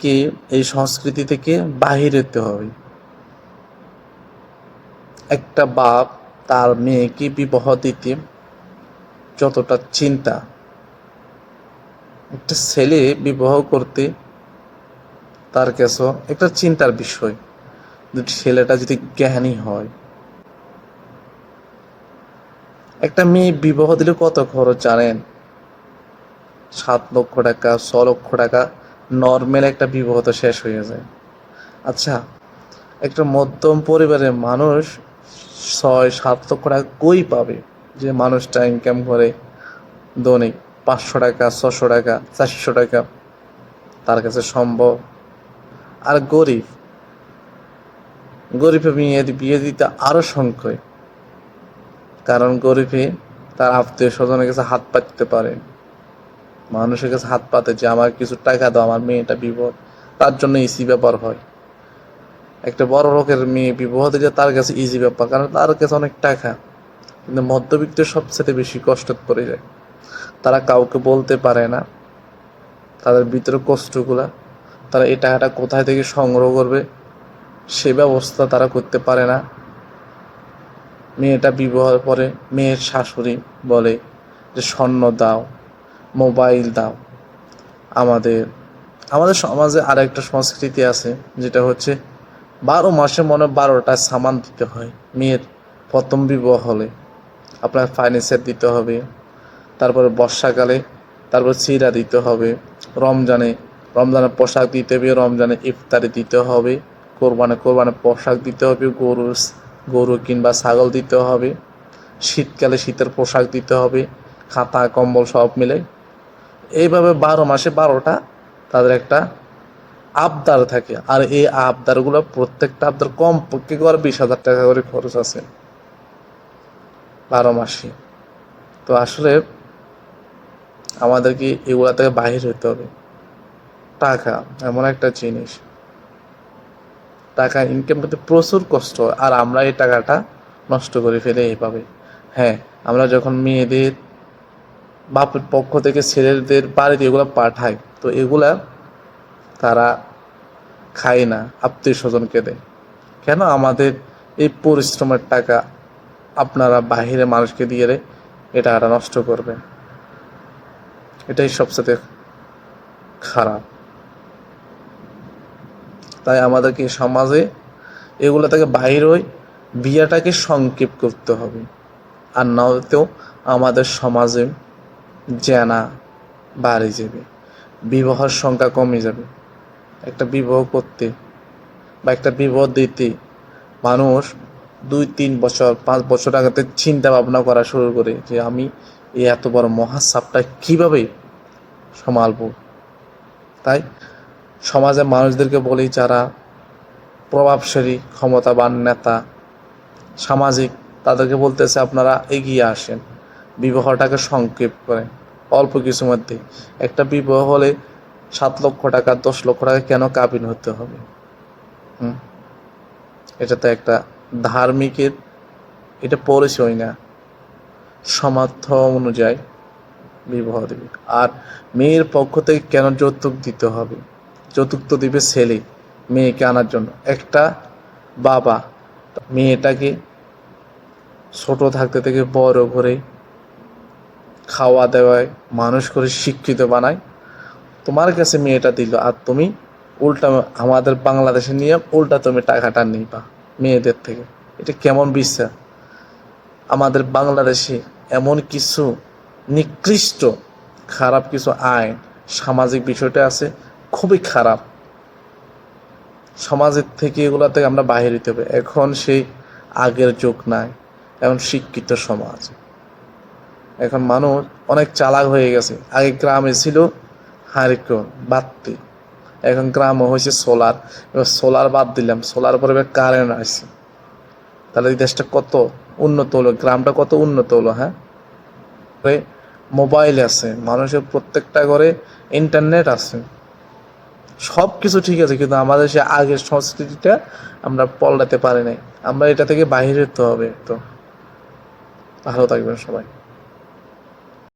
কি এই সংস্কৃতি থেকে বাহির হতে হবে। একটা বাপ তার মেয়েকে বিবাহ দিতে যতটা চিন্তা, একটা ছেলে বিবাহ করতে তার কাছে একটা চিন্তার বিষয়। ছেলেটা যদি জ্ঞানী হয়, একটা মেয়ে বিবাহ দিলে কত খরচ জানেন? সাত লক্ষ টাকা, ছ লক্ষ টাকা নর্মাল একটা বিবাহ তো শেষ হয়ে যায়। আচ্ছা একটা মধ্যম পরিবারের মানুষ ছয়, সাত লক্ষ টাকা কই পাবে? যে মানুষটা ইনকাম করে দৈনিক পাঁচশো টাকা, ছশো টাকা, চারশো টাকা, তার কাছে সম্ভব। আর গরিব, গরিবে মেয়ে বিয়ে দিতে আরও সংখ্যয় কারণ গরিবে তার আত্মীয় স্বজনের কাছে হাত পাততে পারে। মানুষের কাছে হাত পাতে যে আমার কিছু টাকা দাও, আমার মেয়েটা বিপদ তার জন্য ইসি ব্যাপার হয়। একটা বড় লোকের মেয়ে বিবাহ দিলে তার কাছে ইজি ব্যাপার, কারণ তার কাছে অনেক টাকা। কিন্তু মধ্যবিত্ত সবচেয়ে বেশি কষ্ট পড়ে যায়। তারা কাউকে বলতে পারে না। তাদের ভিতরে কষ্টগুলা, তারা এই টাকাটা কোথায় থেকে সংগ্রহ করবে, সে ব্যবস্থা তারা করতে পারে না। মেয়েটা বিবাহের পরে মেয়ের শাশুড়ি বলে যে, স্বর্ণ দাও। মোবাইল দাও। আমাদের আমাদের সমাজে আরেকটা সংস্কৃতি আছে, যেটা হচ্ছে বারো মাসে মনে বারোটা সামান দিতে হয়, মেয়ের প্রথম বিবাহ হলে। আপনার ফার্নিচার দিতে হবে, তারপরে বর্ষাকালে, তারপর চিরা দিতে হবে, রমজানে, রমজানের পোশাক দিতে হবে, রমজানে ইফতারি দিতে হবে, কোরবানে কোরবানে পোশাক দিতে হবে, গরু গরু কিংবা ছাগল দিতে হবে, শীতকালে শীতের পোশাক দিতে হবে, খাতা, কম্বল সব মিলে এইভাবে বারো মাসে বারোটা তাদের একটা আবদার থাকে। আর এই আবদারগুলো প্রত্যেকটা আবদার কম পক্ষে করে বিশ হাজার টাকা করে খরচ আছে? বারো মাসে। তো আসলে আমাদেরকে এগুলা থেকে বাহির হতে হবে। টাকা এমন একটা জিনিস। টাকা ইনকাম করতে প্রচুর কষ্ট আর আমরা এই টাকাটা নষ্ট করে ফেলে এইভাবে। হ্যাঁ আমরা যখন মেয়েদের বাপের পক্ষ থেকে ছেলেদের বাড়িতে এগুলো পাঠায়। তো এগুলা তারা খায় না আত্মীয় স্বজনকে দেয়। কেন? আমাদের এই পরিশ্রমের টাকা আপনারা বাহিরে মানুষকে দিয়ে এই টাকাটা নষ্ট করবেন এটাই সবচেয়ে খারাপ। তাই আমাদেরকে সমাজে এগুলো থেকে হয়ে বিয়াটাকে সংক্ষেপ করতে হবে। আর নয়তো আমাদের সমাজে জেনা বাড়ে যাবে, বিবাহের সংখ্যা কমে যাবে। একটা বিবাহ করতে বা একটা বিবাহ দিতে মানুষ দুই, তিন বছর, পাঁচ বছর আগে চিন্তা ভাবনা করা শুরু করে যে আমি এই এত বড় মহাসাপটা কীভাবে সামালব? তাই সমাজের মানুষদেরকে বলি, যারা প্রভাবশালী, ক্ষমতাবান নেতা, সামাজিক, তাদেরকে বলতেছে, আপনারা এগিয়ে আসেন। বিবাহটাকে সংক্ষেপ করে। অল্প কিছু মধ্যে। একটা বিবাহ হলে সাত লক্ষ টাকা, দশ লক্ষ টাকা কেন কাবিন হতে হবে? হুম? এটা তো একটা ধার্মিকের, এটা পরিচয় না। সমার্থ অনুযায়ী বিবাহ দেবে। আর মেয়ের পক্ষ থেকে কেন যৌতুক দিতে হবে? যৌতুক তো দিবে ছেলে, মেয়েকে আনার জন্য। একটা বাবা, মেয়েটাকে ছোট থাকতে থেকে বড় করে খাওয়া দেওয়ায় মানুষ করে শিক্ষিত বানায়। তোমার কাছে মেয়েটা দিল আর তুমি উল্টা আমাদের বাংলাদেশে নিয়ে উল্টা তুমি টাকাটা নিবা মেয়েদের থেকে। এটা কেমন বিশ্বাস আমাদের বাংলাদেশে এমন কিছু নিকৃষ্ট, খারাপ কিছু আইন সামাজিক বিষয়টা আছে, খুবই খারাপ। সমাজের থেকে এগুলা থেকে আমরা বাহির হতে হবে। এখন সেই আগের যুগ নাই, এখন শিক্ষিত সমাজ। এখন মানুষ অনেক চালাক হয়ে গেছে। আগে গ্রামে ছিল হারিকন বাত্তি এখন গ্রামে হয়েছে সোলার। এবার সোলার বাদ দিলাম, সোলার পরে এবার কারেন্ট আসছে। তাহলে দেশটা কত উন্নত হলো, গ্রামটা কত উন্নত হলো হ্যাঁ? মোবাইল আছে, মানুষের প্রত্যেকটা ঘরে ইন্টারনেট আছে। সব কিছু ঠিক আছে, কিন্তু আমাদের সে আগের সংস্কৃতিটা আমরা পল্টাতে পারি নাই। আমরা এটা থেকে বাহির হতে হবে, তো ভালো থাকবেন সবাই।